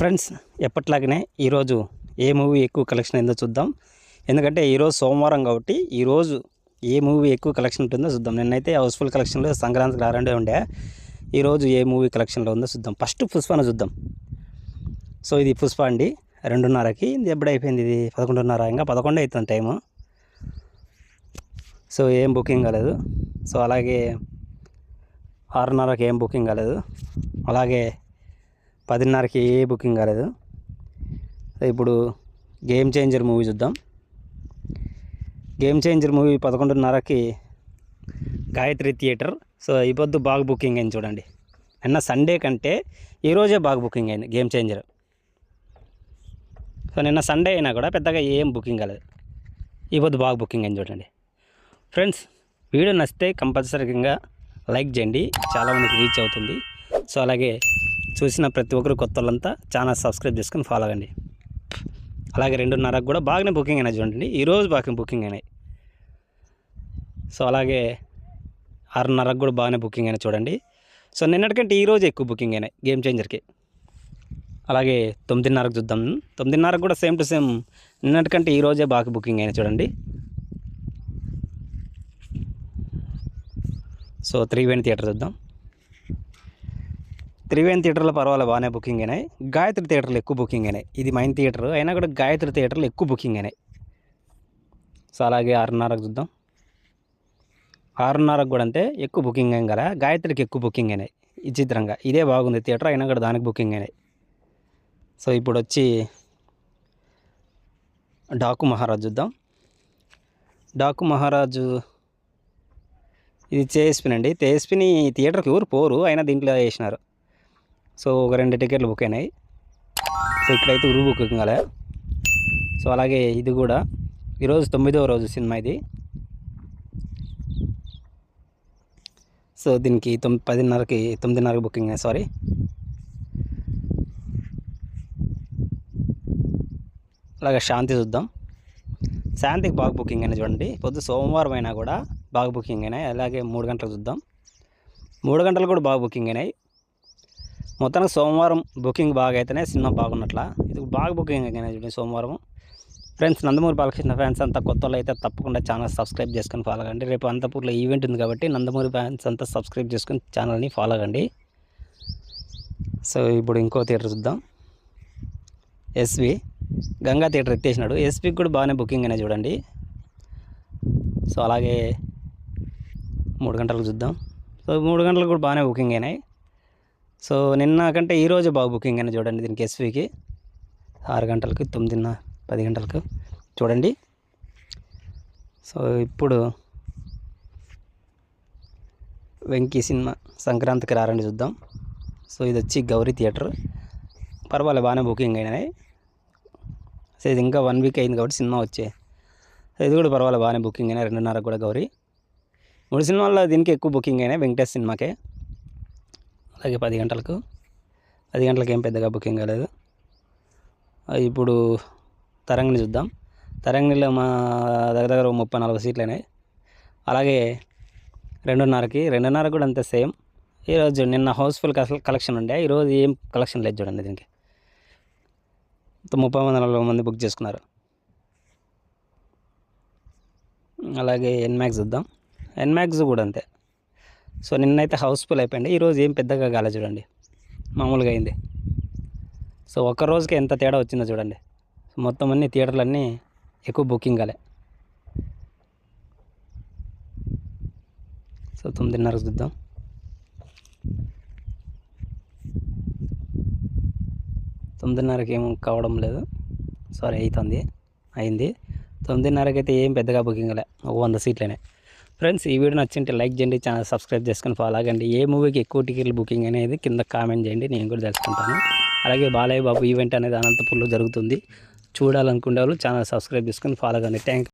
Friends ఎప్పట్లాగనే ఈరోజు ఏ movie ఎక్కువ collection అయిందో చూద్దాం. ఎందుకంటే ఈరోజు సోమవారం కాబట్టి ఈరోజు ఏ మూవీ ఎక్కువ కలెక్షన్ ఉంటుందో చూద్దాం. నిన్నైతే హౌస్ఫుల్ కలెక్షన్లో సంక్రాంతికి రారండే ఉండే. ఈరోజు ఏ మూవీ కలెక్షన్లో ఉందో చూద్దాం. ఫస్ట్ పుష్పను చూద్దాం. సో ఇది పుష్ప అండి. రెండున్నరకి ఇది ఎప్పుడైపోయింది ఇది పదకొండున్నర ఇంకా పదకొండు అవుతుంది టైము. సో ఏం బుకింగ్ కాలేదు. సో అలాగే ఆరున్నరకి ఏం బుకింగ్ కాలేదు. అలాగే పదిన్నరకి ఏ బుకింగ్ కాలేదు. ఇప్పుడు గేమ్ చేంజర్ మూవీ చూద్దాం. గేమ్ చేంజర్ మూవీ పదకొండున్నరకి గాయత్రి థియేటర్. సో ఈ పొద్దు బాగా బుకింగ్ అయింది చూడండి. నిన్న సండే కంటే ఈరోజే బాగా బుకింగ్ అయింది గేమ్ చేంజర్ సో నిన్న సండే అయినా కూడా పెద్దగా ఏం బుకింగ్ కాలేదు. ఈ పొద్దు బాగా బుకింగ్ అయింది చూడండి. ఫ్రెండ్స్ వీడియో నచ్చితే కంపల్సరీగా లైక్ చేయండి. చాలామందికి రీచ్ అవుతుంది. సో అలాగే చూసిన ప్రతి ఒక్కరు కొత్త వాళ్ళంతా ఛానల్ సబ్స్క్రైబ్ చేసుకుని ఫాలో అవ్వండి అలాగే రెండున్నరకు కూడా బాగానే బుకింగ్ అయినాయి చూడండి. ఈరోజు బాగా బుకింగ్ అయినాయి. సో అలాగే ఆరున్నరకు కూడా బాగానే బుకింగ్ అయినాయి చూడండి. సో నిన్నటికంటే ఈరోజు ఎక్కువ బుకింగ్ అయినాయి గేమ్ చేంజర్కి అలాగే తొమ్మిదిన్నరకు చూద్దాం. తొమ్మిదిన్నరకు కూడా సేమ్ టు సేమ్ నిన్నటికంటే ఈరోజే బాగా బుకింగ్ అయినాయి చూడండి. సో త్రీ వెన్ థియేటర్ చూద్దాం. త్రివేణి థియేటర్లో పర్వాలేదు బాగానే బుకింగ్ అయినాయి. గాయత్రి థియేటర్లు ఎక్కువ బుకింగ్ అయినాయి. ఇది మైన్ థియేటర్. అయినా కూడా గాయత్రి థియేటర్లు ఎక్కువ బుకింగ్ అయినాయి. సో అలాగే ఆరున్నరకు చూద్దాం. ఆరున్నరకు కూడా అంతే ఎక్కువ బుకింగ్ అయ్యాం కదా గాయత్రికి ఎక్కువ బుకింగ్ అయినాయి విచిత్రంగా. ఇదే బాగుంది థియేటర్ అయినా కూడా దానికి బుకింగ్ అయినాయి. సో ఇప్పుడు వచ్చి డాకు మహారాజ్ చూద్దాం. డాకు మహారాజు ఇది చేస్పిన్ అండి. చేస్పిని థియేటర్కి ఎవరు పోరు అయినా దీంట్లో వేసినారు. సో ఒక రెండు టికెట్లు బుక్ అయినాయి. సో ఇక్కడైతే ఉరువు బుకింగ్ కాలే సో అలాగే ఇది కూడా. ఈరోజు తొమ్మిదవ రోజు సినిమా ఇది. సో దీనికి తొమ్మిది పదిన్నరకి తొమ్మిదిన్నరకి బుకింగ్ సారీ అలాగే శాంతి చూద్దాం. శాంతికి బాగా బుకింగ్ అయినా చూడండి. పొద్దు సోమవారం అయినా కూడా బాగా బుకింగ్ అయినాయి. అలాగే మూడు గంటలకు చూద్దాం. మూడు గంటలు కూడా బాగా బుకింగ్ అయినాయి. మొత్తానికి సోమవారం బుకింగ్ బాగా అయితేనే సినిమా బాగున్నట్ల. ఇది బాగా బుకింగ్ అయినా చూడండి సోమవారం ఫ్రెండ్స్ నందమూరి బాలకృష్ణ ఫ్యాన్స్ అంతా కొత్త అయితే తప్పకుండా ఛానల్ సబ్స్క్రైబ్ చేసుకొని ఫాలో కండి. రేపు అంతపూర్లో ఈవెంట్ ఉంది కాబట్టి నందమూరి ఫ్యాన్స్ అంతా సబ్స్క్రైబ్ చేసుకొని ఛానల్ని ఫాలో కండి. సో ఇప్పుడు ఇంకో థియేటర్ చూద్దాం. ఎస్వి గంగా థియేటర్ ఎత్తేసినాడు. ఎస్పీకి కూడా బాగానే బుకింగ్ అయినా చూడండి. సో అలాగే మూడు గంటలకు చూద్దాం. సో మూడు గంటలకు కూడా బాగానే బుకింగ్ అయినాయి. సో నిన్న కంటే ఈరోజు బాగా బుకింగ్ అయినా చూడండి దీనికి ఎస్వికి ఆరు గంటలకు తొమ్మిదిన్న పది గంటలకు చూడండి. సో ఇప్పుడు వెంకీ సినిమా సంక్రాంతికి రారండి చూద్దాం. సో ఇది వచ్చి గౌరీ థియేటర్. పర్వాలేదు బాగానే బుకింగ్ అయినాయి. సో ఇది ఇంకా వన్ వీక్ అయింది కాబట్టి సినిమా వచ్చే. ఇది కూడా పర్వాలేదు బాగానే బుకింగ్ అయినాయి. రెండున్నర కూడా గౌరీ. మూడు సినిమాల్లో దీనికి ఎక్కువ బుకింగ్ అయినాయి వెంకటేష్ సినిమాకే. అలాగే పది గంటలకు. పది గంటలకు ఏం పెద్దగా బుకింగ్ కాలేదు. ఇప్పుడు తరంగిణి చూద్దాం. తరంగిణిలో మా దగ్గర దగ్గర ముప్పై నలభై సీట్లు అయినాయి. అలాగే రెండున్నరకి రెండున్నర కూడా అంతే సేమ్. ఈరోజు నిన్న హౌస్ఫుల్ కలెక్షన్ ఉండే. ఈరోజు ఏం కలెక్షన్ లేదు చూడండి దీనికి. ముప్పై మంది నలభై మంది బుక్ చేసుకున్నారు. అలాగే ఎన్మ్యాక్స్ చూద్దాం. ఎన్మ్యాక్స్ కూడా అంతే. సో నిన్నైతే హౌస్ఫుల్ అయిపోయింది. ఈరోజు ఏం పెద్దగా కాలే చూడండి. మామూలుగా అయింది. సో ఒక్క రోజుకి ఎంత తేడా వచ్చిందో చూడండి. మొత్తం అన్ని థియేటర్లన్నీ ఎక్కువ బుకింగ్ కాలే సో తొమ్మిదిన్నరకు చూద్దాం. తొమ్మిదిన్నరకి ఏం కావడం లేదు. సారీ అవుతుంది అయింది. తొమ్మిదిన్నరకి అయితే ఏం పెద్దగా బుకింగ్ లే ఒక వంద సీట్లనే. ఫ్రెండ్స్ ఈ వీడియో నచ్చింటే లైక్ చేయండి ఛానల్ సబ్స్క్రైబ్ చేసుకొని ఫాలో అవ్వండి. ఏ మూవీకి ఎక్కువ టికెట్లు బుకింగ్ అనేది కింద కామెంట్ చేయండి నేను కూడా తెలుసుకుంటాను. అలాగే బాలయ్య బాబు ఈవెంట్ అనేది అనంతపూర్లో జరుగుతుంది. చూడాలనుకునే వాళ్ళు ఛానల్ సబ్స్క్రైబ్ చేసుకొని ఫాలో అవ్వండి. థ్యాంక్